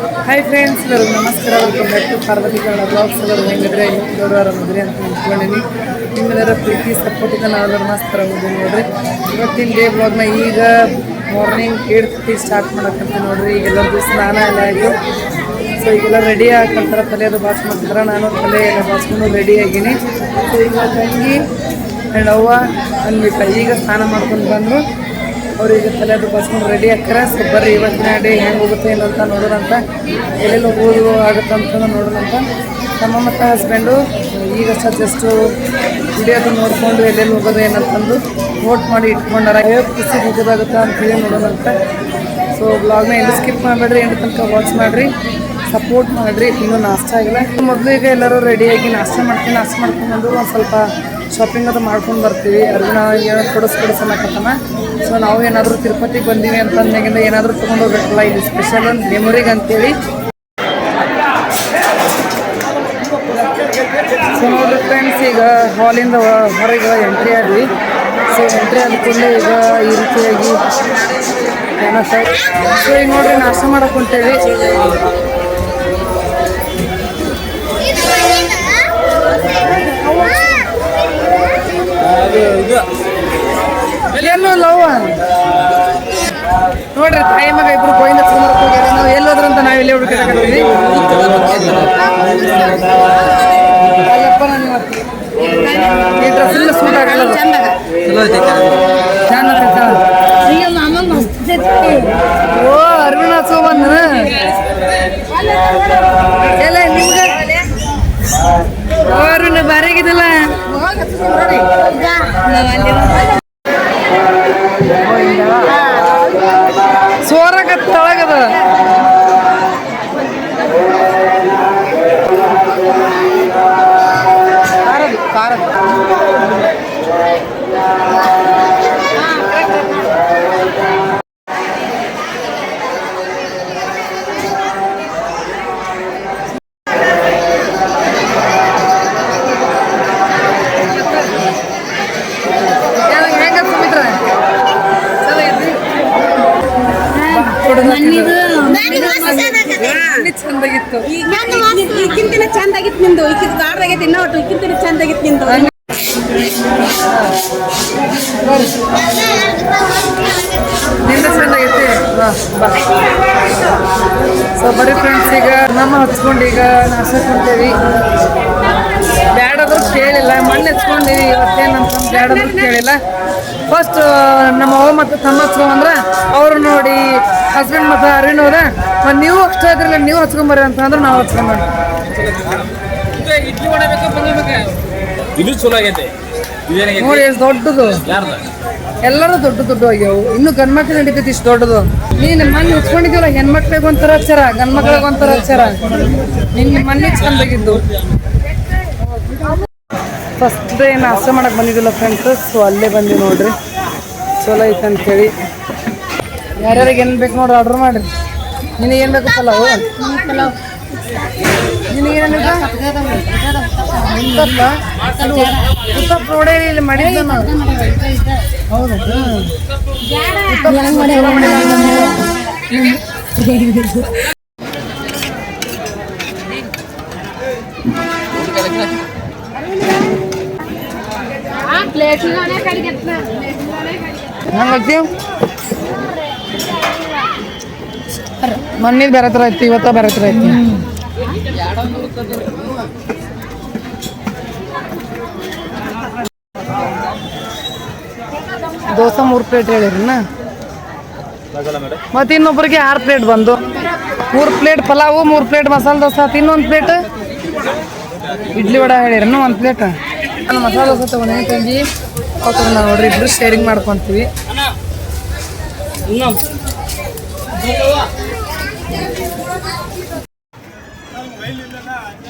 Hi friends ಎಲ್ಲರಿಗೂ ನಮಸ್ಕಾರ. Welcome back to Parvati Kannada blogs ಎಲ್ಲರೂ ಹೆಂಗಿದ್ರೆ? ದೊಡ್ಡವರ ಮದುವೆ ಅಂತ ಅಂದ್ಕೊಂಡಿನಿ. ನಿಮ್ಮೆಲ್ಲರ ಪ್ರೀತಿ ಸಪೋರ್ಟಿಂದ ನಾವೆಲ್ಲರೂ ಮಸ್ತ್ ಹೋಗಿ ನೋಡ್ರಿ. ಇವತ್ತಿನ ಡೇ ಬ್ಲಾಗ್ನ ಈಗ ಮಾರ್ನಿಂಗ್ ಏಟ್ ಫಿಫ್ಟಿ ಸ್ಟಾರ್ಟ್ ಮಾಡಕ್ಕಂತ ನೋಡ್ರಿ. ಈಗ ಎಲ್ಲರಿಗೂ ಸ್ನಾನ ಎಲ್ಲ ಆಯಿತು. ಸೊ ಈಗೆಲ್ಲ ರೆಡಿ ಆಗ್ತಾರೆ ತಲೆ ಅದು ಬಾಸ್ ಮಾಡ್ತಾರ ನಾನು ತಲೆ ಎಲ್ಲ ಬಾಸ್ಕೊಂಡು ರೆಡಿ ಆಗಿನಿ. ಸೊ ಈಗ ತಂಗಿ ಆ್ಯಂಡ್ ಅವ್ವ ಅಂದ್ಬಿಟ್ಟ ಈಗ ಸ್ನಾನ ಮಾಡ್ಕೊಂಡು ಬಂದರು ಅವ್ರಿಗೆ ತಲೆ ಅದು ಬಸ್ಕೊಂಡು ರೆಡಿ ಹಾಕ್ಯಾರ ಸೊ ಬರ್ರಿ, ಇವತ್ತಿನ ಡೇ ಹೆಂಗೆ ಹೋಗುತ್ತೆ ಏನಂತ ನೋಡೋದಂತ ಎಲ್ಲೆಲ್ಲಿ ಹೋಗೋದು ಆಗುತ್ತೆ ಅಂತ ನೋಡೋದಂತ ನಮ್ಮ ಮತ್ತು ಹಸ್ಬೆಂಡು ಈಗಷ್ಟ ಜಸ್ಟು ವಿಡಿಯೋದು ನೋಡಿಕೊಂಡು ಎಲ್ಲೆಲ್ಲಿ ಹೋಗೋದು ಏನಂತಂದು ವೋಟ್ ಮಾಡಿ ಇಟ್ಕೊಂಡಾರ. ಹೇಗೆ ಖುಷಿ ಅಂತ ಅಂತೇಳಿ ನೋಡೋದಂತ ಸೊ ಬ್ಲಾಗ್ನ ಎಲ್ಲೂ ಸ್ಕಿಪ್ ಮಾಡಬೇಡ್ರಿ ಎಂಟು ತನಕ ವಾಚ್ ಮಾಡಿರಿ ಸಪೋರ್ಟ್ ಮಾಡಿರಿ, ಇನ್ನೂ ನಾಷ್ಟ ಆಗಿಲ್ಲ. ಮೊದಲು ಈಗ ಎಲ್ಲರೂ ರೆಡಿಯಾಗಿ ನಾಷ್ಟ ಮಾಡ್ತೀನಿ, ನಾಷ್ಟ ಮಾಡ್ಕೊಂಡು ಒಂದು ಸ್ವಲ್ಪ ಶಾಪಿಂಗ್ ಅದು ಮಾಡ್ಕೊಂಡು ಬರ್ತೀವಿ. ಅರ್ಜುನ ಏನೋ ಕೊಡಿಸ್ ಕೊಡಿಸ್ ಅನ್ನಕತ್ತಾನ. ಸೊ ನಾವು ಏನಾದರೂ ತಿರುಪತಿಗೆ ಬಂದೀವಿ ಅಂತಂದಾಗಿಂದ ಏನಾದರೂ ತೊಗೊಂಡು ಹೋಗ್ಬೇಕಲ್ಲ ಇಲ್ಲಿ ಸ್ಪೆಷಲ್ ಒಂದು ಮೆಮೊರಿಗೆ ಅಂತೇಳಿ. ಸೊ ನೋಡ್ರಿ ಫ್ರೆಂಡ್ಸ್ ಈಗ ಹಾಲಿಂದ ಹೊರಗೆ ಎಂಟ್ರಿ ಆದ್ವಿ. ಸೊ ಎಂಟ್ರಿ ಆದ ಕೂಡಲೇ ಈಗ ಈ ರೀತಿಯಾಗಿ ಏನೋ ಸೊ ಈಗ ನೋಡ್ರಿ ನಾಶ ಮಾಡಕ್ಕೆ ಹೊಂಟೇವಿ. ಎಲ್ಲೋ ಲವ್ ನೋಡ್ರಿ, ತಾಯಿ ಮಗ ಇಬ್ರು ಗೋವಿಂದ ಸುಮಾರಕ್ಕೆ ಹೋಗ್ಯಾರ ನಾವು ಎಲ್ಲೋದ್ರಂತ ನಾವು ಇಲ್ಲೇ ಹುಡುಕಾಕತ್ತೀವಿ ಓ ಅರ್ವಿಣ ಸೋಮನ್ ಎಲ್ಲ ನಿಮ್ಗೆ? ಓ, ಅರುಣ ಬಾರಿಗಿದಲ್ಲ ಸೋರಾಗ sangat ಚಂದಾಗಿತ್ತು ಈಗಿಂತಿನ ಚಂದ ಆಗಿತ್ತು ನಿಂದು. ಈಕಿದ ಗಾಡ್ದಾಗೈತಿ ಇನ್ನೂ ಒಟ್ಟು ಈಗಿಂತಿನ ಚಂದ ಆಗಿತ್ತು ನಿಂದು ನಿಂದ ಚಂದಾಗೈತಿ? ಬಾ ಬಾ. ಸೊ ಬರೀ ಫ್ರೆಂಡ್ಸ್ ಈಗ ನಮ್ಮ ಹಚ್ಕೊಂಡು ಈಗ ನಾಶ ಕೊಡ್ತೇವಿ ಬ್ಯಾಡದ್ರು ಕೇಳಿಲ್ಲ ಮಣ್ಣು ಹಚ್ಕೊಂಡಿವಿ ಇವತ್ತೇನಂತ ಬ್ಯಾಡದ್ರು ಕೇಳಿಲ್ಲ. ಫಸ್ಟ್ ನಮ್ಮ ಅವ್ವ ಮತ್ತು ತಮ್ಮ ಹಚ್ಕೊಂಡ್ರೆ ಅವ್ರು ನೋಡಿ ಹಸ್ಬೆಂಡ್ ಮತ್ತು ಅರಿನ್ ಹೋದ ಮತ್ತು ನೀವು ಅಷ್ಟೇ ಇದ್ರಲ್ಲ ನೀವು ಹಚ್ಕೊಂಬರ್ರಿ ಅಂತ ಅಂದ್ರೆ ನಾವು ಹಚ್ಕೊಂಬರ್ರಿ. ಇದು ಚಲೋ ಆಗೈತೆ ನೋಡಿ ಎಷ್ಟು ದೊಡ್ಡದು. ಯಾರ್ದ? ಎಲ್ಲರೂ ದೊಡ್ಡ ದೊಡ್ಡ ಆಗ್ಯಾವು. ಇನ್ನು ಗಂಡ್ಮಕ್ಳು ನಡೀತೈತಿ ಇಷ್ಟು ದೊಡ್ಡದು. ನೀನು ಮಣ್ಣು ಉಚ್ಕೊಂಡಿದ್ದೀವಲ್ಲ ಹೆಣ್ಮಕ್ಳಿಗೆ ಒಂಥರ ಅಕ್ಷರ ಗಂಡ್ಮಕ್ಳಿಗೆ ಒಂಥರ ಅಕ್ಷರ. ನಿನ್ನ ಮಣ್ಣಿಗೆ ಚಂದಾಗಿದ್ದು ಫಸ್ಟ್ ಡೇ ನಾಷ್ಟ ಮಾಡಕ್ಕೆ ಬಂದಿದ್ದಿಲ್ಲ ಫ್ರೆಂಡ್ಸ್ ಸೊ ಅಲ್ಲೇ ಬಂದಿ ನೋಡ್ರಿ. ಚಲೋ ಐತೆ ಅಂತೇಳಿ ಯಾರ್ಯಾರಿಗೆ ಏನು ಬೇಕು ನೋಡ್ರಿ ಆರ್ಡ್ರ್ ಮಾಡಿರಿ. ನಿನಗೆ ಏನು ಬೇಕು ಪಲಾವು ನಿನಗೇನು ಉತ್ತಪ್ಪ ನೋಡೇ ಇಲ್ಲಿ ಮಾಡಿದ್ದ ನಾವು ಹೌದಾ ಹಂಗತಿ ಮೊನ್ನೆ ಬೇರೆ ಥರ ಐತಿ ಇವತ್ತ ಬೇರೆ ಥರ ಐತಿ ದೋಸೆ ಮೂರು ಪ್ಲೇಟ್ ಹೇಳಿರಿನ ಮತ್ತೆ ಇನ್ನೊಬ್ಬರಿಗೆ ಆರು ಪ್ಲೇಟ್ ಬಂದು. ಮೂರು ಪ್ಲೇಟ್ ಪಲಾವು, ಮೂರು ಪ್ಲೇಟ್ ಮಸಾಲೆ ದೋಸೆ ಇನ್ನೊಂದು ಪ್ಲೇಟ್ ಇಡ್ಲಿ ವಡ ಹೇಳಿರಿ ಒಂದು ಪ್ಲೇಟ್ ನಾನು ಮಸಾಲೆ ದೋಸೆ ತೊಗೊಂಡು ತಂಗಿ ನೋಡ್ರಿ, ಇಬ್ರು ಶೇರಿಂಗ್ ಮಾಡ್ಕೊತೀವಿ.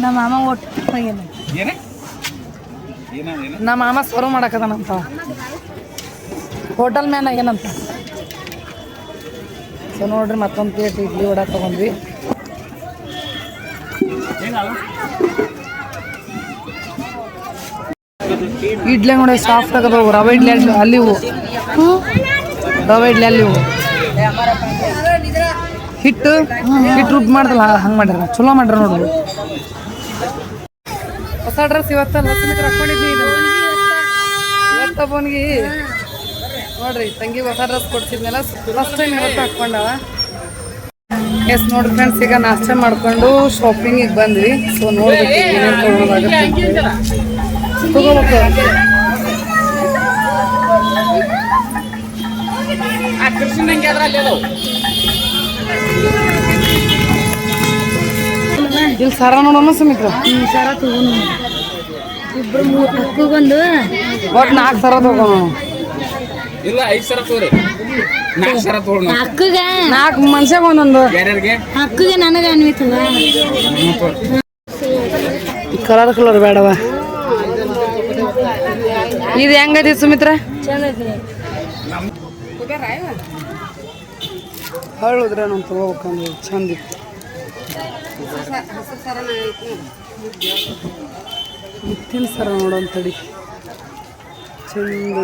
ನಮ್ಮ ಮಾಮ ಒಟ್ಟು. ಏನೇ? ನಮ್ಮ ಮಾಮ ಸರ್ವ್ ಮಾಡಕದನಂತ ಹೋಟೆಲ್ ಮ್ಯಾನ್ ಆಗ್ಯಾನಂತ ಸೊ ನೋಡ್ರಿ ಮತ್ತೊಂದು ಪ್ಲೇಟ್ ಇಡ್ಲಿ ವಡ ತಗೊಂಡ್ವಿ. ಇಡ್ಲಿ ನೋಡಿ ಸಾಫ್ಟ್ ಆಗದವು. ರವೆ ಇಡ್ಲಿ ಅಲ್ಲಿ ರವೆ ಇಡ್ಲಿ ಅಲ್ಲಿ ಇವು. ಹಿಟ್ಟು? ಹಿಟ್ಟು ರುಬ್ಬಿ ಮಾಡ್ದಲ್ಲ ಹಂಗೆ ಮಾಡ್ಯಾರ ಚಲೋ ಮಾಡ್ಯಾರ ನೋಡ್ರಿ. ಹೊಸ ಡ್ರೆಸ್ ಇವತ್ತ ಲಕ್ಷ್ಮಿ ಹಾಕೊಂಡಿದ್ನಿ ಇವತ್ತ ಬೋನ್ಗಿ ನೋಡ್ರಿ ತಂಗಿ ಹೊಸ ಡ್ರೆಸ್ ಕೊಡ್ಸಿದ್ನಲ್ಲ ಫಸ್ಟ್ ಟೈಮ್ ಇವತ್ತು ಹಾಕೊಂಡವ ಎಸ್ ನೋಡ್ರಿ ಫ್ರೆಂಡ್ಸ್ ಈಗ ನಾಷ್ಟ ಮಾಡ್ಕೊಂಡು ಶಾಪಿಂಗಿಗೆ ಬಂದ್ವಿ. ಸೊ ನೋಡ್ಬೇಕು ಏನೇನು ತಗೊಳೋದಾಗುತ್ತೆ ತಗೋಬೇಕು. ಇಲ್ಲಿ ಸರ ನೋಡೋಣ ಸುಮಿತ್ರ. ಸರ ತಗೊಂಡು. ಇಬ್ರು ಮೂರು ಅಕ್ಕಗೊಂದು ಒಟ್ಟು ನಾಲ್ಕು ಸರ ತಗೋಣ. ಇಲ್ಲ ಐದು ಸರ ತಗೋರಿ. ನಾಲ್ಕು ಸರ ತಗೊಳ್ಳೋಣ ಅಕ್ಕಗ ನಾಲ್ಕು ಮನುಷ್ಯಗೆ ಒಂದೊಂದು. ಯಾರ್ಯಾರಿಗೆ? ಅಕ್ಕಗೆ ನನಗೆ ಅನ್ವಿತದ. Colour colour ಬೇಡವ. ಇದು ಹೆಂಗೈತಿ ಸುಮಿತ್ರ? ಹಳ್ಳುದ್ರೆ ನಾನು ತಗೋಬೇಕಂದ್ರೆ ಚಂದ ಮುತ್ತಿನ ಸರ ನೋಡೋಂಥಡಿ ಚಂದ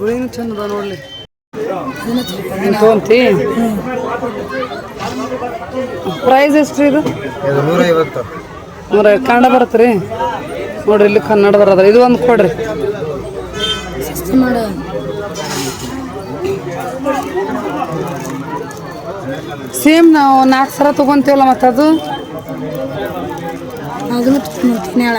ಗುಳಿನ ಚಂದ ನೋಡ್ಲಿ. ತಗೊಂತಿ ಪ್ರೈಸ್ ಎಷ್ಟು ಇದು? ನೂರ ಕನ್ನಡ ಬರುತ್ತೆ ರೀ? ನೋಡ್ರಿ ಇಲ್ಲಿ ಕನ್ನಡ ಬರೋದ್ರ ಇದು ಒಂದು ಕೊಡ್ರಿ. ಸೇಮ್ ನಾವು ನಾಲ್ಕು ಸರ ತಗೊಂತೀವಲ್ಲ ಮತ್ತದು ಅದು? ಅದನ್ನು ತಗೊಂತೀನಿ ಹೇಳ.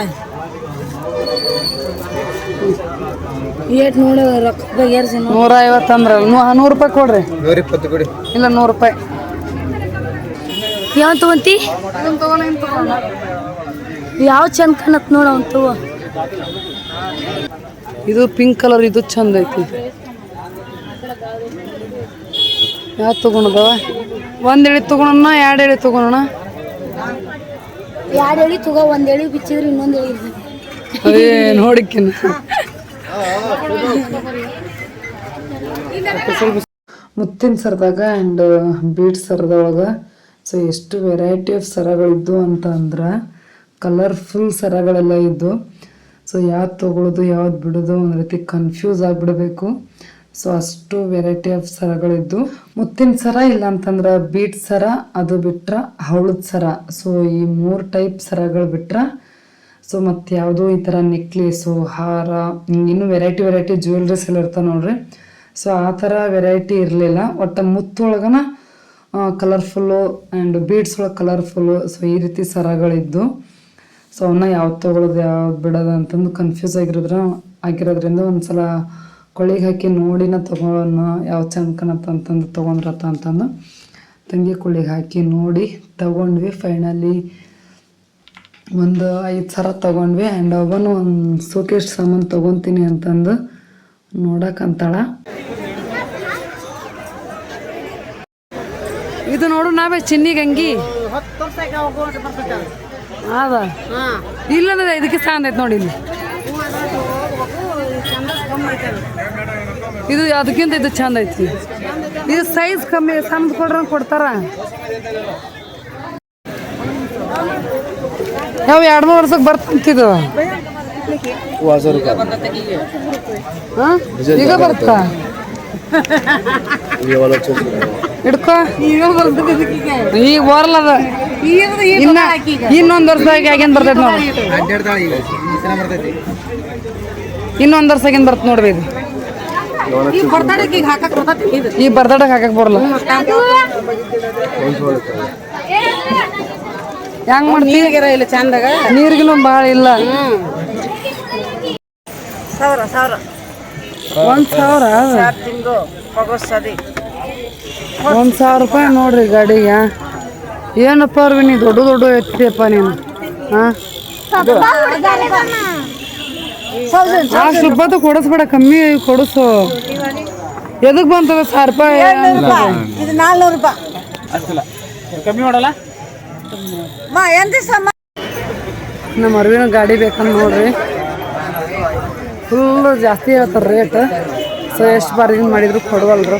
ಏಟ್ ನೋಡು ರೊಕ್ಕ ಏರ್ಸಿ ನೂರ ಐವತ್ತು ಅಂದ್ರೆ ನೂರು ರೂಪಾಯಿ ಕೊಡ್ರಿ. ನೂರ ಇಪ್ಪತ್ತು ಕೊಡಿ. ಇಲ್ಲ ನೂರು ರೂಪಾಯಿ. ಯಾವ ತಗೊಂತಿ? ಯಾವ ಚಂದ ಕಾಣತ್ ನೋಡ ಅವ್ನು ತಗೋ. ಇದು ಪಿಂಕ್ ಕಲರ್ ಇದು ಚಂದ ಐತಿ. ಯಾವ ತಗೊಂಡದವ ಒಂದು ಎಳೆ ತಗೊಳೋಣ ಎರಡು ಎಳೆ ತಗೊಳೋಣ ಎರಡು ಎಳಿ ತಗೋ ಒಂದ್ ಎಳಿ ಬಿಚ್ಚಿದ್ರೆ ಇನ್ನೊಂದು ಎಳಿ ಇರ್ತದೆ ಅದೇ ನೋಡಿಕ್ಕಿನ. ಮುತ್ತಿನ ಸರದಾಗ ಆ್ಯಂಡ್ ಬೀಡ್ ಸರದೊಳಗೆ ಸೊ ಎಷ್ಟು ವೆರೈಟಿ ಆಫ್ ಸರಗಳಿದ್ದು ಅಂತ ಅಂದ್ರೆ ಕಲರ್ಫುಲ್ ಸರಗಳೆಲ್ಲ ಇದ್ದು ಸೊ ಯಾವ್ದು ತೊಗೊಳೋದು ಯಾವ್ದು ಬಿಡೋದು ಒಂದು ರೀತಿ ಕನ್ಫ್ಯೂಸ್ ಆಗಿಬಿಡಬೇಕು. ಸೊ ಅಷ್ಟು ವೆರೈಟಿ ಆಫ್ ಸರಗಳಿದ್ದು. ಮುತ್ತಿನ ಸರ ಇಲ್ಲ ಅಂತಂದ್ರೆ ಬೀಟ್ ಸರ, ಅದು ಬಿಟ್ರೆ ಹವಳದ ಸರ. ಸೊ ಈ ಮೂರು ಟೈಪ್ ಸರಗಳು ಬಿಟ್ರೆ ಸೊ ಮತ್ತು ಯಾವುದೋ ಈ ಥರ ನೆಕ್ಲೇಸು ಹಾರ, ಇನ್ನೂ ವೆರೈಟಿ ವೆರೈಟಿ ಜ್ಯುವೆಲ್ರೀಸ್ ಎಲ್ಲ ಇರ್ತಾವೆ ನೋಡ್ರಿ. ಸೊ ಆ ಥರ ವೆರೈಟಿ ಇರಲಿಲ್ಲ. ಒಟ್ಟು ಮುತ್ತೊಳಗನ ಕಲರ್ಫುಲ್ಲು ಆ್ಯಂಡ್ ಬೀಡ್ಸ್ ಒಳಗೆ ಕಲರ್ಫುಲ್ಲು ಸೊ ಈ ರೀತಿ ಸರಗಳಿದ್ದು. ಸೊ ಅವನ್ನ ಯಾವ್ದು ತೊಗೊಳೋದು, ಯಾವ್ದು ಬಿಡೋದು ಅಂತಂದು ಕನ್ಫ್ಯೂಸ್ ಆಗಿರೋದ್ರ, ಆಗಿರೋದ್ರಿಂದ ಒಂದು ಸಲ ಕೊಳ್ಳಿಗೆ ಹಾಕಿ ನೋಡಿನ ತೊಗೊಳೋಣ ಯಾವ ಚಂದ ಕಾಣತ್ತ ಅಂತಂದು ತೊಗೊಂಡ್ರತ್ತ ಅಂತಂದು ತಂಗಿ ಕೊಳ್ಳಿಗೆ ಹಾಕಿ ನೋಡಿ ತಗೊಂಡ್ವಿ. ಫೈನಲಿ ಒಂದು ಐದು ಸಾವಿರ ತೊಗೊಂಡ್ವಿ ಆ್ಯಂಡ್ ಅವನು ಒಂದು ಸೂಕೇಶ್ ಸಾಮಾನು ತೊಗೊತೀನಿ ಅಂತಂದು ನೋಡಕ್ಕಂತಾಳ ಇದು ನೋಡು ನಾವೇ ಚಿನ್ನಿಗೆ ಅಂಗಿ ಅದ ಇಲ್ಲ ಇದಕ್ಕೆ ಸಾಂದ್ ಐತೆ ನೋಡಿ ಇಲ್ಲಿ. ಇದು ಅದಕ್ಕಿಂತ ಇದು ಚಂದ ಐತಿ ಇದು ಸೈಜ್ ಕಮ್ಮಿ, ಸಣ್ಣ ಕೊಡ್ರ ಕೊಡ್ತಾರ. ಯಾವ ಎರಡು ಮೂರು ವರ್ಷಕ್ಕೆ ಬರ್ತಂತಿದು? ಈಗ ಬರ್ತಾ? ಹಿಡ್ಕೋ. ಈಗ ಇನ್ನ ಇನ್ನೊಂದು ವರ್ಷದಾಗ ನೋಡಿ. ಇನ್ನೊಂದು ವರ್ಷ ಆಗಿಂದ ಬರ್ತ ನೋಡ್ರಿ ಇದು. ಈ ಬರ್ದಾಡಕ್ ಹಾಕಕ್ ಬರಲ್ಲ. ಹೆಂಗ್ ಮಾಡ್ತೀವಿ ಇಲ್ಲ ಚಂದಾಗ? ನೀರಿಗಿನೂ ಭಾಳ ಇಲ್ಲ. ಸಾವಿರ ಸಾವಿರ. ಒಂದ್ ಸಾವಿರ? ಒಂದ್ ಸಾವಿರ ರೂಪಾಯಿ ನೋಡ್ರಿ ಗಾಡಿಗೆ. ಏನಪ್ಪ ಅರ್ವಿ ನೀ ದೊಡ್ಡ ದೊಡ್ಡ ಎತ್ತಿಯಪ್ಪ ನೀನು? ಹಾ? ಅಷ್ಟು ರೂಪಾಯಿ ಕೊಡಿಸ್ಬೇಡ ಕಮ್ಮಿ ಕೊಡಿಸು. ಎದಕ್ ಬಂತದ ಸಾವಿರ ರೂಪಾಯಿ? ಇದು ನಾಲ್ನೂರು ರೂಪಾಯಿ. ಕಮ್ಮಿ ಮಾಡಲ್ಲ? ನಮ್ಮ ಅರ್ವಿನ ಗಾಡಿ ಬೇಕಂದ್ ನೋಡ್ರಿ. ಫುಲ್ ಜಾಸ್ತಿ ಹೇಳ್ತಾರೆ ರೇಟ್ ಸೊ ಎಷ್ಟು ಬಾರಿ ಮಾಡಿದ್ರು ಕೊಡವಲ್ರು?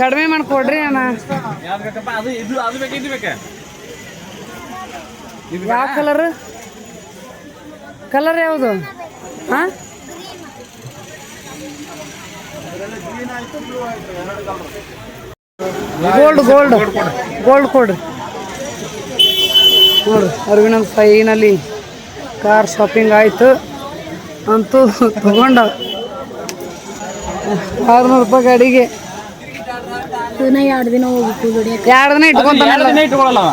ಕಡಿಮೆ ಮಾಡ್ಕೊಡ್ರಿ ಅಣ್ಣ. ಯಾವ್ದು ಬೇಕಪ್ಪ? ಅದು ಇದು ಅದು ಬೇಕು ಇದು ಬೇಕಾ. ಯಾವ ಕಲರ್? ಕಲರ್ ಯಾವುದು? ಹಾಂ? ಗೋಲ್ಡ್ ಗೋಲ್ಡ್ ಗೋಲ್ಡ್ ಕೊಡ್ರಿ ನೋಡ್ರಿ ಅರವಿಂದ ಫೈನಲ್ಲಿ ಕಾರ್ ಶಾಪಿಂಗ್ ಆಯಿತು. ಅಂತೂ ತಗೊಂಡ. ಆರುನೂರು ರೂಪಾಯಿ ಗಾಡಿಗೆ ಎರಡು ದಿನ ಹೋಗ್ಬೇಕು ದುಡಿಯಕ್ಕೆ ಎರಡು ದಿನ ಇಟ್ಕೊಂತಾನಲ್ಲ ಎರಡು ದಿನ ಇಟ್ಕೊಳ್ಳಲ್ಲ ಅವ.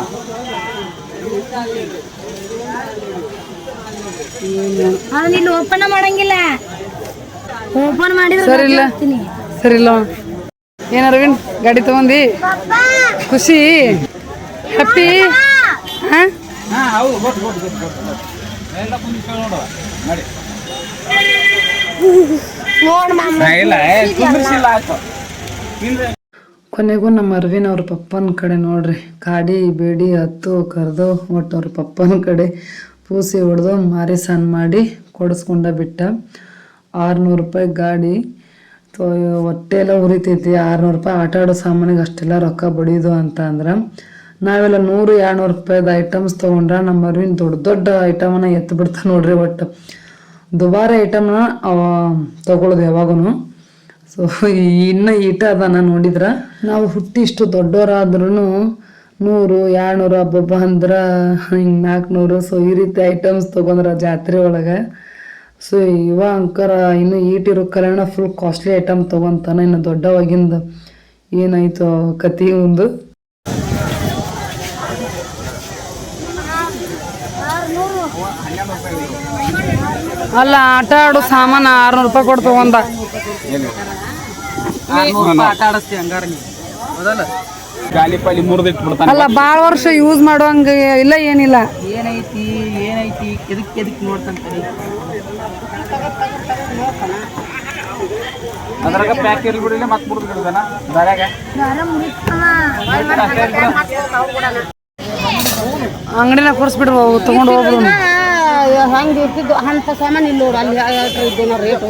ಅದನ್ನ ಇಲ್ಲಿ ಓಪನ್ ಮಾಡಂಗಿಲ್ಲ. ಓಪನ್ ಮಾಡಿದ್ರೆ ಸರಿ ಇಲ್ಲ. ಸರಿ ಇಲ್ಲ. ಏನ್ ಅರವಿಂದ್ ಗಾಡಿ ತಗೊಂಡಿ? ಖುಷಿ? ಹ್ಯಾಪಿ ಹಾಂ? ನೋಡಿ. ಕೊನೆಗೂ ನಮ್ಮ ಅರವಿನ ಅವ್ರ ಪಪ್ಪನ ಕಡೆ ನೋಡ್ರಿ. ಕಾಡಿ ಬೇಡಿ ಹತ್ತು ಕರೆದು ಒಟ್ಟು ಅವ್ರ ಪಪ್ಪನ ಕಡೆ. ಪೂಸಿ ಹೊಡೆದು ಮಾರಿ ಸಣ್ಣ ಮಾಡಿ ಕೊಡಿಸ್ಕೊಂಡ ಬಿಟ್ಟ. ಆರುನೂರು ರೂಪಾಯಿ ಗಾಡಿ. ಹೊಟ್ಟೆ ಎಲ್ಲ ಉರಿತೈತಿ ಆರುನೂರು ರೂಪಾಯಿ ಆಟ ಆಡೋ ಸಾಮಾನಿಗೆ ಅಷ್ಟೆಲ್ಲ ರೊಕ್ಕ ಬಡಿಯೋದು ಅಂತ ಅಂದ್ರೆ ನಾವೆಲ್ಲ ನೂರು ಎರಡುನೂರು ರೂಪಾಯಿದ ಐಟಮ್ಸ್ ತೊಗೊಂಡ್ರೆ ನಮ್ಮ ಅರ್ವಿನ ದೊಡ್ಡ ದೊಡ್ಡ ಐಟಮನ್ನ ಎತ್ತು ಬಿಡ್ತಾ ನೋಡ್ರಿ ಒಟ್ಟು. ದುಬಾರಿ ಐಟಮ್ನ ತಗೊಳ್ಳೋದು ಯಾವಾಗೂ ಸೊ ಇನ್ನು ಈಟ ಅದಾನ ನೋಡಿದ್ರೆ? ನಾವು ಹುಟ್ಟಿ ಇಷ್ಟು ದೊಡ್ಡವರಾದ್ರೂ ನೂರು, ಎರಡ್ನೂರು ಹಬ್ಬಬ್ಬ ಅಂದ್ರೆ ಹಿಂಗೆ ನಾಲ್ಕುನೂರು ಸೊ ಈ ರೀತಿ ಐಟಮ್ಸ್ ತೊಗೊಂಡ್ರೆ ಜಾತ್ರೆ ಒಳಗೆ. ಸೊ ಇವ ಅಂಕರ ಇನ್ನು ಈಟಿರೋ ಕಲ್ಯಾಣ ಫುಲ್ ಕಾಸ್ಟ್ಲಿ ಐಟಮ್ ತೊಗೊಂತಾನೆ ಇನ್ನು ದೊಡ್ಡವಾಗಿಂದ. ಏನಾಯಿತು ಕತಿ ಒಂದು? ಅಲ್ಲ ಆಟ ಆಡೋ ಸಾಮಾನು ಆರ್ನೂರು ರೂಪಾಯಿ ಕೊಟ್ಟು ತಗೊಂಡ ಗಾಲಿ ಪಾಲಿ ಮುರಿದಿಟ್ಟು ಬಿಡ್ತಾನೆ ಅಲ್ಲ ಭಾಳ ವರ್ಷ ಯೂಸ್ ಮಾಡುವಂಗ ಇಲ್ಲ ಏನಿಲ್ಲ. ಏನೈತಿ ಏನೈತಿ? ಎದಕ್ ಎದಕ್ ನೋಡ್ತಾನೆ ಅದ್ರಾಗ ಪ್ಯಾಕ್ ಇರ್ಲಿ ಬಿಡಿಲ್ಲ ಮತ್ತೆ ಮುರಿದು ಬಿಡ್ತಾನ. ದಾರ್ಯಾಗ. ಅಂಗಡಿನ ಕೊಡ್ಸ್ಬಿಡ್ರಿ ತಗೊಂಡು ಹೋಗ್ಬಿಡು. ಹಂಗೆ ಇರ್ತಿದ್ದು ಅಂತ ಸಾಮಾನು ಇಲ್ಲಿ ನೋಡು ಅಲ್ಲಿ ಇದ್ದು ಇದ್ದು ರೇಟು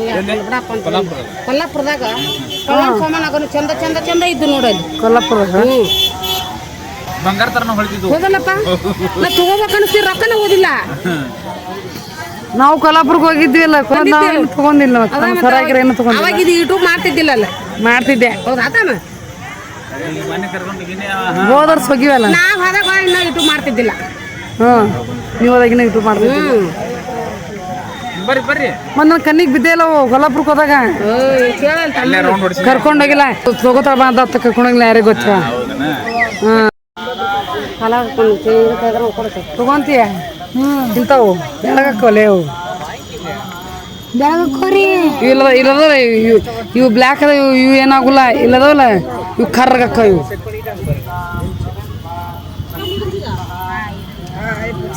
ಕೊಲ್ಲಾಪುರದಾಗ? ಸಾಮಾನು ಆಗೋನು ಚಂದ ಚಂದ ಚಂದ ಇದ್ದು ನೋಡು ಅಲ್ಲಿ. ಕೊಲ್ಲಾಪುರದಾಗ ಬಂಗಾರ ತರನ ಹೊಳಿತಿದ್ವು ಹೋದಲ್ಲಪ್ಪ ನಾ ತಗೋಬೇಕು ಅನಿಸ್ತೀವಿ ರೊಕ್ಕನ ಓದಿಲ್ಲ. ನಾವು ಕೊಲ್ಲಾಪುರಕ್ಕೆ ಹೋಗಿದ್ವಿ ಅಲ್ಲ ತಗೊಂಡಿಲ್ಲ ಸರಾಗಿರ ಏನು ತಗೊಂಡಿಲ್ಲ. ಅವಾಗ ಇದು ಯೂಟ್ಯೂಬ್ ಮಾಡ್ತಿದ್ದಿಲ್ಲ ಅಲ್ಲ? ಮಾಡ್ತಿದ್ದೆ. ಹೌದಾ ತಾಮ ಮನೆ ಕರ್ಕೊಂಡು ಗಿನ್ನೆ ಹೋದ ವರ್ಷ ಹೋಗಿವಲ್ಲ? ನಾವು ಹೋದಾಗ ಇನ್ನ ಯೂಟ್ಯೂಬ್ ಮಾಡ್ತಿದ್ದಿಲ್ಲ. ಹ್ಞೂ ನೀವು ಹೋದಾಗಿನ ಇಟ್ಟು ಮಾಡ್ತೀವಿ ಬರ್ರಿ ಬರ್ರಿ. ಮತ್ತೆ ನನ್ನ ಕಣ್ಣಿಗೆ ಬಿದ್ದೇ ಇಲ್ಲ ಅವು ಕೊಲ್ಲಾಪುರಕ್ಕೆ ಹೋದಾಗ. ಕರ್ಕೊಂಡೋಗಿಲ್ಲ ತಗೋತಾರ ಬಾ ಅಂತ ಕರ್ಕೊಂಡೋಗಿಲ್ಲ ಯಾರಿಗೆ ಗೊತ್ತ? ಹಾಂ. ತಗೊಂತೀಯ? ಇಂಥವು. ಓ ಇಲ್ಲದ ಬೆಳಗಕ್ಕೋರಿ ಇಲ್ಲದ ಇವು ಇವು ಬ್ಲ್ಯಾಕ್ ಅದ ಇವು ಇವು ಏನಾಗುಲ್ಲ ಇಲ್ಲದವಲ್ಲ ಇವು ಕರ್ರಗಕ್ಕ ಇವು.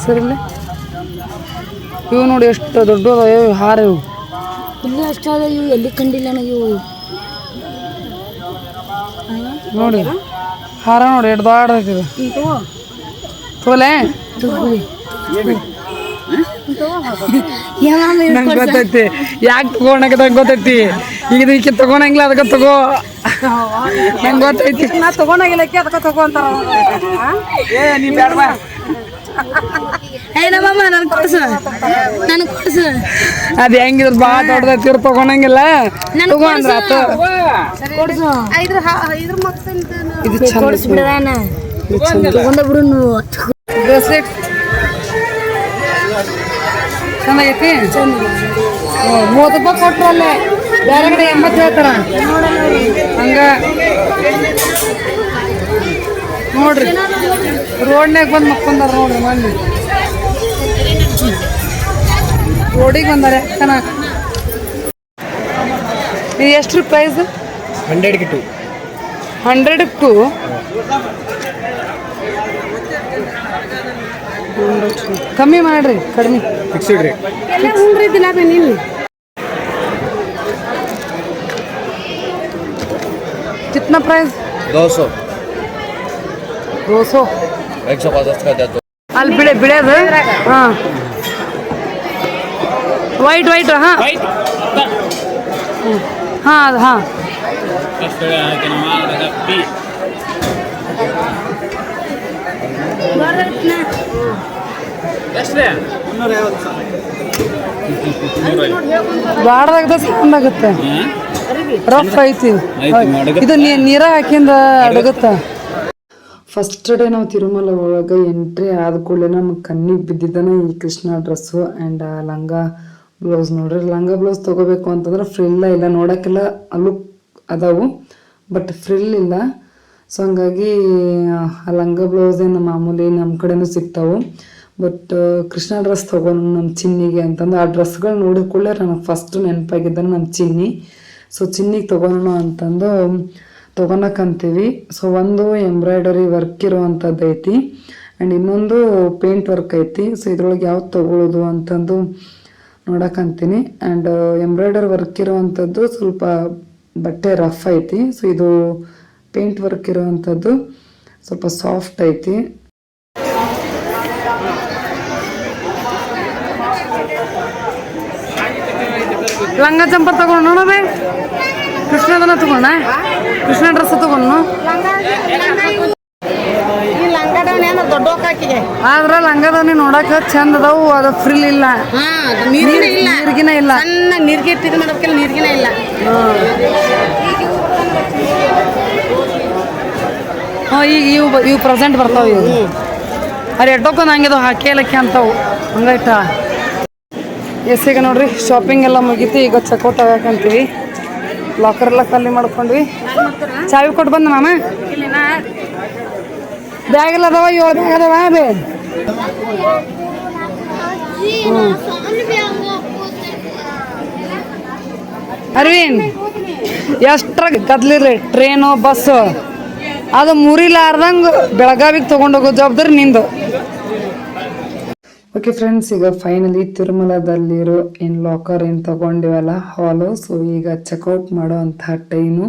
ಸರಿಲ್ಲ ಇವು ನೋಡಿ ಎಷ್ಟು ದೊಡ್ಡ ಹಾರ ಇವು. ಇಲ್ಲಿ ಅಷ್ಟಾದ ಇವು ಎಲ್ಲಿ ಕಂಡಿಲ್ಲ ನನಗೆ ಇವು. ನೋಡಿ ಹಾರ ನೋಡಿ ಎಷ್ಟು ದೊಡ್ಡ ತೋಲೆ. ನಂಗೆ ಗೊತ್ತೈತಿ ಯಾಕೆ ತಗೊಂಡಂಗೆ ಗೊತ್ತೈತಿ. ಈಗ ಇದಕ್ಕೆ ಈಕೆ ತಗೊಂಡಂಗಿಲ್ಲ ಅದಕ್ಕೆ ತಗೋ. ನಂಗೆ ಗೊತ್ತೈತಿ. ನಾ ತಗೊಂಡಾಗಿಲ್ಲ ಅದಕ್ಕೆ ತಗೋ ಅಂತಾರ ಏ ನೀ ಬ್ಯಾಡ ಬಾ ಏ ನಮ್ಮಮ್ಮ ನನ್ ಕೊಡ್ಸು ನನ್ ಕೊಡ್ಸು ಅದು ಹೆಂಗಿದ್ರು ಭಾಳ ದೊಡ್ಡದೈತಿ ಇವ್ರು ತಗೊಂಡಂಗಿಲ್ಲ ನನ್ ತಗೋ ಅಂದ್ರೆ ಆತು ಕೊಡ್ಸು ಇದ್ರ ಇದ್ರ ಮಕ್ಕಳ ಇದು ಚಂದ ಬಿಡದಾನ ತಗೊಂಡ ಬಿಡು ನೀವು ಬ್ರೇಸ್ಲೆಟ್ ಚೆನ್ನಾಗೈತಿ ಹ್ಞೂ, ಮೂವತ್ತು ರೂಪಾಯಿ ಕೊಟ್ರು ಅಲ್ಲೇ ಬೇರೆ ಕಡೆ ಎಂಬತ್ತು ಹೇಳ್ತಾರ ಹಂಗ ನೋಡ್ರಿ ರೋಡ್ನ್ಯಾಗ ಬಂದು ಮಕ್ಕೊಂಡಾರ ನೋಡ್ರಿ ಮಂದಿ ರೋಡಿಗೆ ಬಂದಾರೆ ಚೆನ್ನಾಗಿ ಇದು ಎಷ್ಟು ರೀ ಪ್ರೈಸ್ ಹಂಡ್ರೆಡ್ ಗಿಟ್ಟು ಹಂಡ್ರೆಡ್ ಟು ಕಮ್ಮಿ ಮಾಡ್ರಿ ಕಡಿಮೆ ಫಿಕ್ಸ್ಡ್ ರೇಟ್ ಎಲ್ಲ ಹುಣ್ರಿ ದಿನ ನೀನು कितना प्राइस दो सौ दो सौ एक सौ पचास का दे दो ಅಲ್ಲಿ ಬಿಡೆ ಬಿಡೋದು ಹಾಂ ವೈಟ್ ವೈಟ್ ಹಾಂ ವೈಟ್ ಹಾಂ ಅದು ಹಾಂ ಬಿ ಬಾಡ್ದಾಗ ಸೌಂಡ್ ಆಗುತ್ತೆ ರಫ್ ಐತಿ ಇದು ನೀ- ನೀರ ಹಾಕಿಂದ ಅಡಗುತ್ತ ಫಸ್ಟ್ ಡೇ ನಾವು ತಿರುಮಲ ಒಳಗೆ ಎಂಟ್ರಿ ಆದ ಕೂಡಲೇ ನಮ್ಗೆ ಕಣ್ಣಿಗೆ ಬಿದ್ದಿದ್ದಾನೆ ಈ ಕೃಷ್ಣ ಡ್ರೆಸ್ಸು ಆ್ಯಂಡ್ ಲಂಗ ಬ್ಲೌಸ್ ನೋಡ್ರಿ. ಲಂಗ ಬ್ಲೌಸ್ ತಗೋಬೇಕು ಅಂತಂದ್ರೆ ಫ್ರಿಲ್ಲ ಇಲ್ಲ, ನೋಡೋಕ್ಕೆಲ್ಲ ಅಲ್ಲೂ ಅದಾವು ಬಟ್ ಫ್ರಿಲ್ ಇಲ್ಲ. ಸೊ ಹಂಗಾಗಿ, ಆ ಲಂಗ ಬ್ಲೌಸ್ ಏನು ಮಾಮೂಲಿ ನಮ್ಮ ಕಡೆನೂ ಸಿಗ್ತಾವು. ಬಟ್ ಕೃಷ್ಣ ಡ್ರೆಸ್ ತೊಗೊಂಡು ನಮ್ಮ ಚಿನ್ನಿಗೆ ಅಂತಂದು ಆ ಡ್ರೆಸ್ಗಳು ನೋಡಿದ ಕೂಡಲೇ ನನಗೆ ಫಸ್ಟ್ ನೆನಪಾಗಿದ್ದಾನೆ ನಮ್ಮ ಚಿನ್ನಿ. ಸೊ ಚಿನ್ನಿಗೆ ತೊಗೊಂಡು ಅಂತಂದು ತೊಗೊಳಕ್ಕಂತೀವಿ ಸೊ ಒಂದು ಎಂಬ್ರಾಯ್ಡರಿ ವರ್ಕ್ ಇರುವಂಥದ್ದು ಐತಿ. ಆ್ಯಂಡ್ ಇನ್ನೊಂದು ಪೇಂಟ್ ವರ್ಕ್ ಐತಿ. ಸೊ ಇದ್ರೊಳಗೆ ಯಾವ್ದು ತೊಗೊಳೋದು ಅಂತಂದು ನೋಡಕ್ಕಂತೀನಿ ಆ್ಯಂಡ್ ಎಂಬ್ರಾಯ್ಡರಿ ವರ್ಕ್ ಇರುವಂಥದ್ದು ಸ್ವಲ್ಪ ಬಟ್ಟೆ ರಫ್ ಐತಿ. ಸೊ ಇದು ಪೇಂಟ್ ವರ್ಕ್ ಇರುವಂಥದ್ದು ಸ್ವಲ್ಪ ಸಾಫ್ಟ್ ಐತಿ. ಲಂಗ ಚಂಪ ತಗೊಂಡು ನೋಡೋಣ ಕೃಷ್ಣದನ್ನ ತಗೊಂಡ? ಕೃಷ್ಣ ಡ್ರೆಸ್ ತಗೊಂಡು ಆದ್ರ ಲಂಗದನಿ ನೋಡಕ ಚಂದ ಅದಾವು ಅದು ಫ್ರಿಲ್ ಇಲ್ಲ. ನೀರ್ಗಿನ ಇಲ್ಲ. ಸಣ್ಣ ನೀರ್ಗೆ ಇಟ್ಟಿದ್ದು ಮಾಡ್ಬೇಕಲ್ಲ ನೀರ್ಗಿನ ಇಲ್ಲ. ಹಾಂ ಈಗ ಇವು ಇವು ಪ್ರೆಸೆಂಟ್ ಬರ್ತಾವ ಇವು. ಅದು ಎಟ್ಟೊಕ್ಕೊಂದು ಹಂಗಿದು ಹಾಕಿ ಲಕ್ಕಿ ಅಂತವು. ಹಂಗಾಯ್ತ? ಎಸ್ ಈಗ ನೋಡ್ರಿ ಶಾಪಿಂಗ್ ಎಲ್ಲ ಮುಗೀತು ಈಗ ಚಕೋಟ್ ಆಗಕ್ಕಂತೀವಿ ಲಾಕರ್ ಎಲ್ಲ ಖಾಲಿ ಮಾಡ್ಕೊಂಡ್ವಿ. ಚಾವಿ ಕೊಟ್ಟು ಬಂದ ಮಾಮ? ಬ್ಯಾಗ್ ಎಲ್ಲ ಅದಾವ ಏಳು ಬ್ಯಾಗ್ ಅದಾವ ಬೇ ಅರವಿಂದ್ ಎಷ್ಟ್ರ ರೀ ಟ್ರೈನು ಬಸ್ಸು ಅದು ಮುರಿಲಾರ್ದಂಗೆ ಬೆಳಗಾವಿಗೆ ತೊಗೊಂಡೋಗೋ ಜವಾಬ್ದಾರಿ ನಿಂದು. ಓಕೆ ಫ್ರೆಂಡ್ಸ್ ಈಗ ಫೈನಲಿ ತಿರುಮಲದಲ್ಲಿರೋ ಏನು ಲಾಕರ್ ಏನು ತಗೊಂಡಿವಲ್ಲ ಹಾಲು ಸೊ ಈಗ ಚೆಕ್ಔಟ್ ಮಾಡೋ ಅಂಥ ಟೈಮು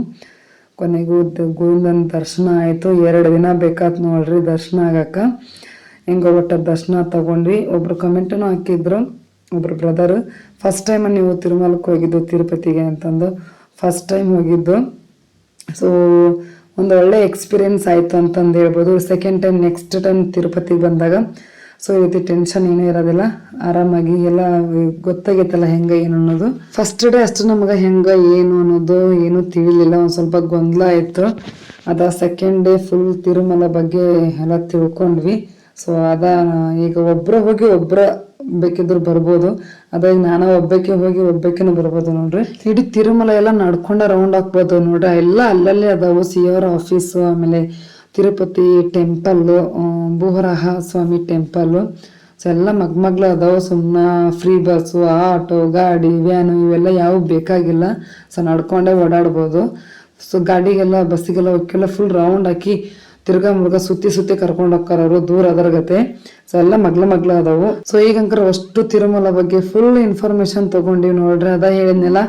ಕೊನೆಗೂ ಗೋವಿಂದನ ದರ್ಶನ ಆಯಿತು. ಎರಡು ದಿನ ಬೇಕಾತ್ ನೋಡ್ರಿ ದರ್ಶನ ಆಗಕ್ಕೆ. ಹೆಂಗೋ ಒಟ್ಟು ದರ್ಶನ ತಗೊಂಡ್ವಿ. ಒಬ್ರು ಕಮೆಂಟನ್ನು ಹಾಕಿದ್ರು. ಒಬ್ರು ಬ್ರದರ್ ಫಸ್ಟ್ ಟೈಮ್ ನೀವು ತಿರುಮಲಕ್ಕೆ ಹೋಗಿದ್ದು ತಿರುಪತಿಗೆ ಅಂತಂದು. ಫಸ್ಟ್ ಟೈಮ್ ಹೋಗಿದ್ದು. ಸೊ ಒಂದು ಒಳ್ಳೆ ಎಕ್ಸ್ಪೀರಿಯನ್ಸ್ ಆಯಿತು ಅಂತಂದು ಹೇಳ್ಬೋದು. ಸೆಕೆಂಡ್ ಟೈಮ್ ನೆಕ್ಸ್ಟ್ ಟೈಮ್ ತಿರುಪತಿಗೆ ಬಂದಾಗ ಸೊ ಈ ರೀತಿ ಟೆನ್ಷನ್ ಏನೂ ಇರೋದಿಲ್ಲ. ಆರಾಮಾಗಿ ಎಲ್ಲ ಗೊತ್ತಾಗೈತಲ್ಲ ಹೆಂಗೆ ಏನು ಅನ್ನೋದು. ಫಸ್ಟ್ ಡೇ ಅಷ್ಟು ನಮಗೆ ಹೆಂಗೆ ಏನು ಅನ್ನೋದು ಏನೂ ತಿಳಿಲಿಲ್ಲ. ಒಂದು ಸ್ವಲ್ಪ ಗೊಂದಲ ಆಯ್ತು ಅದ ಸೆಕೆಂಡ್ ಡೇ ಫುಲ್ ತಿರುಮಲ ಬಗ್ಗೆ ಎಲ್ಲ ತಿಳ್ಕೊಂಡ್ವಿ. ಸೊ ಅದ ಈಗ ಒಬ್ರ ಹೋಗಿ ಒಬ್ರ ಬೇಕಿದ್ರು ಬರ್ಬೋದು. ಅದಾಗ ನಾನು ಒಬ್ಬಕ್ಕೆ ಹೋಗಿ ಒಬ್ಬಕ್ಕೇನು ಬರ್ಬೋದು ನೋಡ್ರಿ. ಇಡೀ ತಿರುಮಲ ಎಲ್ಲ ನಡ್ಕೊಂಡ ರೌಂಡ್ ಹಾಕ್ಬೋದು ನೋಡ್ರಿ. ಎಲ್ಲ ಅಲ್ಲಲ್ಲೇ ಅದಾವು. ಸಿ ಆರ್ ಆಫೀಸು ಆಮೇಲೆ Tirupati temple Bhuvaraha Swami temple so ಎಲ್ಲ ಮಗ್ಮಗ್ಳು ಅದಾವು. ಸುಮ್ಮನೆ ಫ್ರೀ ಬಸ್ಸು ಆಟೋ ಗಾಡಿ ವ್ಯಾನು ಇವೆಲ್ಲ ಯಾವ ಬೇಕಾಗಿಲ್ಲ. ಸೊ ನಡ್ಕೊಂಡೇ ಓಡಾಡ್ಬೋದು. ಸೊ ಗಾಡಿಗೆಲ್ಲ, ಬಸ್ಸಿಗೆಲ್ಲ ಹೋಗ್ಕೆಲ್ಲ ಫುಲ್ ರೌಂಡ್ ಹಾಕಿ ತಿರ್ಗಾ ಮುರ್ಗ ಸುತ್ತಿ ಸುತ್ತಿ ಕರ್ಕೊಂಡು ಹೋಗ್ತಾರ ಅವರು ದೂರ ಅದರಗತೆ ಸೊ ಎಲ್ಲ ಮಗ್ಲ ಮಗ್ಲ ಅದಾವು. ಸೊ ಈಗಂಕರ ಅಷ್ಟು ತಿರುಮಲ ಬಗ್ಗೆ ಫುಲ್ ಇನ್ಫಾರ್ಮೇಶನ್ ತಗೊಂಡಿವಿ ನೋಡ್ರಿ. ಅದ ಹೇಳಿದ್ನೆಲ್ಲ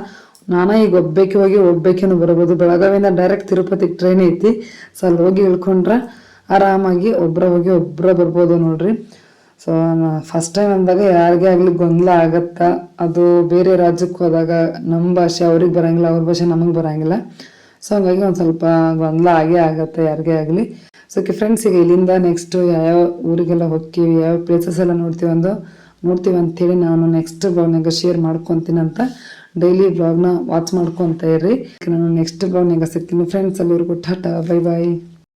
ನಾನ ಈಗ ಒಬ್ಬಕ್ಕೆ ಹೋಗಿ ಒಬ್ಬಕ್ಕೇನು ಬರ್ಬೋದು. ಬೆಳಗಾವಿಯಿಂದ ಡೈರೆಕ್ಟ್ ತಿರುಪತಿಗೆ ಟ್ರೈನ್ ಐತಿ. ಸೊ ಅಲ್ಲಿ ಹೋಗಿ ಇಳ್ಕೊಂಡ್ರೆ ಆರಾಮಾಗಿ ಒಬ್ಬರ ಹೋಗಿ ಒಬ್ಬರ ಬರ್ಬೋದು ನೋಡ್ರಿ. ಸೊ ಫಸ್ಟ್ ಟೈಮ್ ಅಂದಾಗ ಯಾರಿಗೇ ಆಗಲಿ ಗೊಂದಲ ಆಗತ್ತಾ. ಅದು ಬೇರೆ ರಾಜ್ಯಕ್ಕೆ ಹೋದಾಗ ನಮ್ಮ ಭಾಷೆ ಅವ್ರಿಗೆ ಬರೋಂಗಿಲ್ಲ, ಅವ್ರ ಭಾಷೆ ನಮಗೆ ಬರೋಂಗಿಲ್ಲ. ಸೊ ಹಂಗಾಗಿ ಒಂದು ಸ್ವಲ್ಪ ಗೊಂದಲ ಆಗೇ ಆಗತ್ತೆ ಯಾರಿಗೇ ಆಗಲಿ. ಸೊ ಓಕೆ ಫ್ರೆಂಡ್ಸ್ ಈಗ ಇಲ್ಲಿಂದ ನೆಕ್ಸ್ಟ್ ಯಾವ್ಯಾವ ಊರಿಗೆಲ್ಲ ಹೋಗ್ತೀವಿ, ಯಾವ್ಯಾವ ಪ್ಲೇಸಸ್ ಎಲ್ಲ ನೋಡ್ತೀವಿ ಅಂದು ನೋಡ್ತೀವಿ ಅಂತೇಳಿ ನಾನು ನೆಕ್ಸ್ಟ್ ಬ್ಲಾಗ್ನಾಗ ಶೇರ್ ಮಾಡ್ಕೊತೀನಿ ಅಂತ ಡೈಲಿ ಬ್ಲಾಗ್ನ ವಾಚ್ ಮಾಡ್ಕೊತ ಇರ್ರಿ. ನಾನು ನೆಕ್ಸ್ಟ್ ಬ್ಲಾಗ್ನಾಗ ಸಿಗ್ತೀನಿ. ಫ್ರೆಂಡ್ಸ್ ಅಲ್ಲಿವರೆಗೂ ಟಾಟಾ ಬೈ ಬಾಯ್